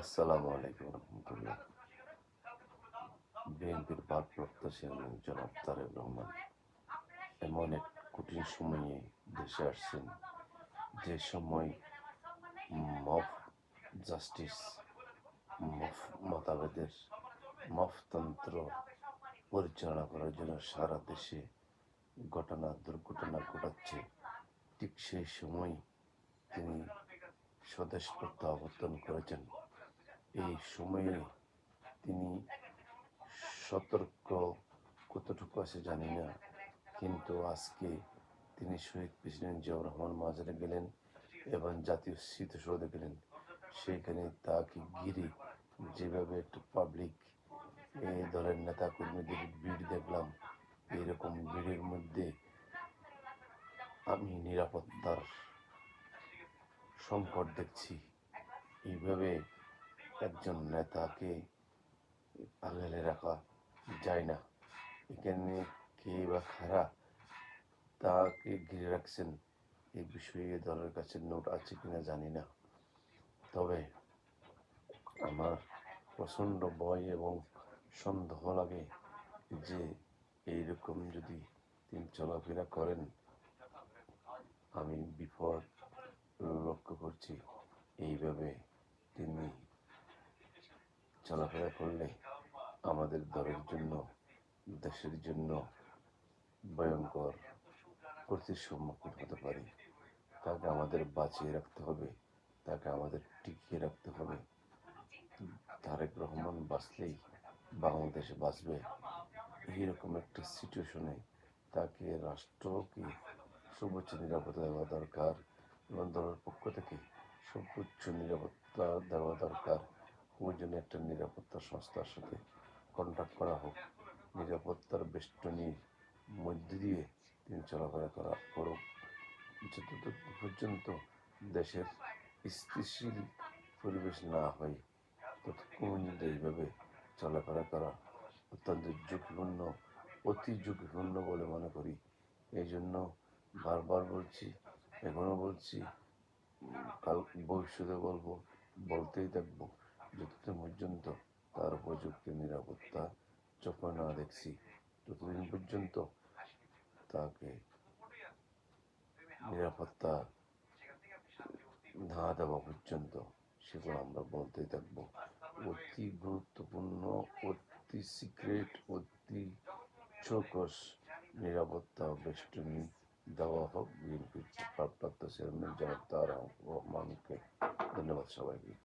আসসালামু আলাইকুম রহমতুল্লাহ। বিএনপির ভারপ্রাপ্ত চেয়ারম্যান জনাব তারেক রহমান, এমন এক কঠিন সময়ে দেশে আসছেন যে সময় মফ জাস্টিস, মফ মতাবেদের মফতন্ত্র পরিচালনা করার জন্য সারা দেশে ঘটনা দুর্ঘটনা ঘটাচ্ছে। ঠিক সেই সময় তিনি স্বদেশ প্রত্যাবর্তন করেছেন। এই সময়ে তিনি সতর্ক কতটুকু আছে জানি না, কিন্তু আজকে তিনি শহীদ প্রেসিডেন্ট জিয়াউর রহমান মাজারে গেলেন এবং জাতীয় স্মৃতিসৌধে গেলেন। সেখানে তাকে ঘিরে যেভাবে একটু পাবলিক এই দলের নেতা কর্মীদের ভিড় দেখলাম এইরকম ভিড়ের মধ্যে আমি নিরাপত্তার সংকট দেখছি। এইভাবে একজন নেতাকে আগলে রাখা যায় না। এখানে কে বা খারা তাকে ঘিরে রাখছেন এই বিষয়ে দলের কাছে নোট আছে কিনা জানি না। তবে আমার প্রচণ্ড ভয় এবং সন্দেহ লাগে যে এইরকম যদি তিনি চলাফেরা করেন, আমি বিপদ লক্ষ্য করছি। এইভাবে তিনি চলাফেরা করলে আমাদের দলের জন্য, দেশের জন্য ভয়ঙ্কর ক্ষতির সম্মুখীন হতে পারি। তাকে আমাদের বাঁচিয়ে রাখতে হবে, তাকে আমাদের টিকিয়ে রাখতে হবে। তারেক রহমান বাঁচলেই বাংলাদেশ বাঁচবে। এইরকম একটা সিচুয়েশনে তাকে রাষ্ট্রকে সর্বোচ্চ নিরাপত্তা দেওয়া দরকার এবং দলের পক্ষ থেকে সর্বোচ্চ নিরাপত্তা দেওয়া দরকার। ওই জন্য একটা নিরাপত্তা সংস্থার সাথে কন্ট্যাক্ট করা হোক। নিরাপত্তার বেষ্টনীর মধ্য দিয়ে তিনি চলাফেরা করা করুক। যতটুকু পর্যন্ত দেশের স্থিতিশীল পরিবেশ না হয়, ততক্ষণ এইভাবে চলাফেরা করা অত্যন্ত ঝুঁকিপূর্ণ, অতি ঝুঁকিপূর্ণ বলে মনে করি। এই জন্য বারবার বলছি, এখনও বলছি, কাল ভবিষ্যতে বলব, বলতেই থাকব। যতদিন পর্যন্ত তার উপযুক্ত নিরাপত্তা চোখে না দেখছি। ততদিন পর্যন্ত তাকে নিরাপত্তা না দেওয়া পর্যন্ত সেগুলো আমরা বলতেই থাকব। অতি গুরুত্বপূর্ণ, অতি সিক্রেট, অতি চৌকস নিরাপত্তা বেষ্টনী দেওয়া হোক বিএনপির ভারপ্রাপ্ত চেয়ারম্যান জনাব তার রহমানকে। ধন্যবাদ সবাইকে।